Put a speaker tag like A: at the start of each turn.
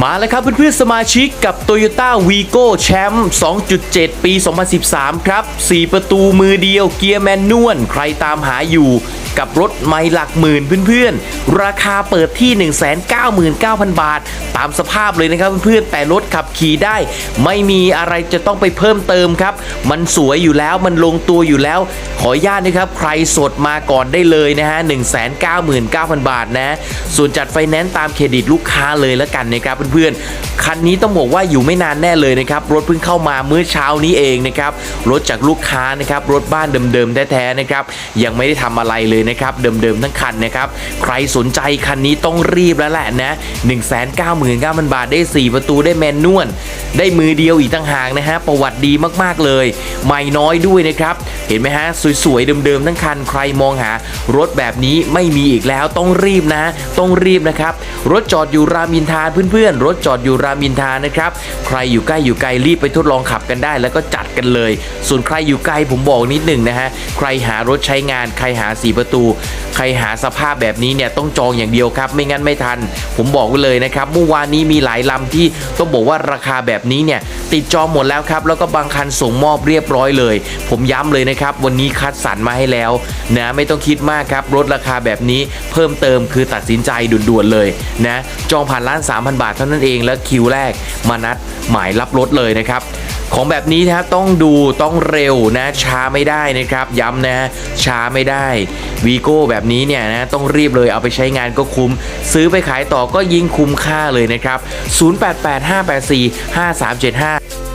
A: มาแล้วครับเพื่อนๆสมาชิกกับ Toyota Vigo แชมป์2.7 ปี 2013 ครับ 4 ประตูมือเดียวเกียร์แมนนวลใครตามหาอยู่ กับรถไม่หลักหมื่นเพื่อนๆ ราคาเปิดที่ 199,000 บาท ตามสภาพเลยนะครับเพื่อนๆ แต่รถขับขี่ได้ ไม่มีอะไรจะต้องไปเพิ่มเติมครับ มันสวยอยู่แล้วมันลงตัวอยู่แล้ว ขออนุญาตนะครับ ใครสดมาก่อนได้เลยนะฮะ 199,000 บาทนะ ส่วนจัดไฟแนนซ์ตามเครดิตลูกค้าเลยแล้วกันนะครับเพื่อนๆ คันนี้ต้องบอกว่าอยู่ไม่นานแน่เลยนะครับ รถเพิ่งเข้ามาเมื่อเช้านี้เองนะครับ รถจากลูกค้านะครับ รถบ้านเดิมๆ แท้ๆ นะครับ ยังไม่ได้ทำอะไรเลยนะครับเดิมๆทั้งคันนะครับใครสนใจคันนี้ต้องรีบแล้วแหละนะ199,000 บาทได้ 4 ประตูได้แมนนวลได้มือเดียวอีกต่างหากนะฮะประวัติดีมากๆเลย ไม่น้อยด้วยนะครับ เห็นไหมฮะ สวยๆเดิมๆทั้งคันใครมองหารถแบบนี้ไม่มีอีกแล้วต้องรีบนะ ต้องรีบนะครับ รถจอดอยู่รามินทาเพื่อนๆ รถจอดอยู่รามินทานะครับ ใครอยู่ใกล้อยู่ไกลรีบไปทดลองขับกันได้ แล้วก็จัดกันเลย ส่วนใครอยู่ไกลผมบอกนิดหนึ่งนะฮะใครหารถใช้งานใครหาสีประตูใครหาสภาพแบบนี้เนี่ยต้องจองอย่างเดียวครับ ไม่งั้นไม่ทัน ผมบอกไว้เลยนะครับเมื่อวานนี้มีหลายลำที่ต้องบอกว่าราคาแบบนี้เนี่ยติดจองหมดแล้วครับแล้วก็บางคันส่งมอบเรียบร้อยเลย ผมย้ำเลยนะครับวันนี้คัดสรรมาให้แล้วนะไม่ต้องคิดมากครับรถราคาแบบนี้เพิ่มเติมคือตัดสินใจด่วนๆเลยนะจองผ่านร้าน 3,000 บาทเท่านั้นเองแล้วคิวแรกมานัดหมายรับรถเลยนะครับของแบบนี้นะครับต้องดูต้องเร็วนะช้าไม่ได้นะครับย้ำนะช้าไม่ได้ วีโก้แบบนี้เนี่ยนะต้องรีบเลยเอาไปใช้งานก็คุ้ม ซื้อไปขายต่อก็ยิ่งคุ้มค่าเลยนะครับ 0885845375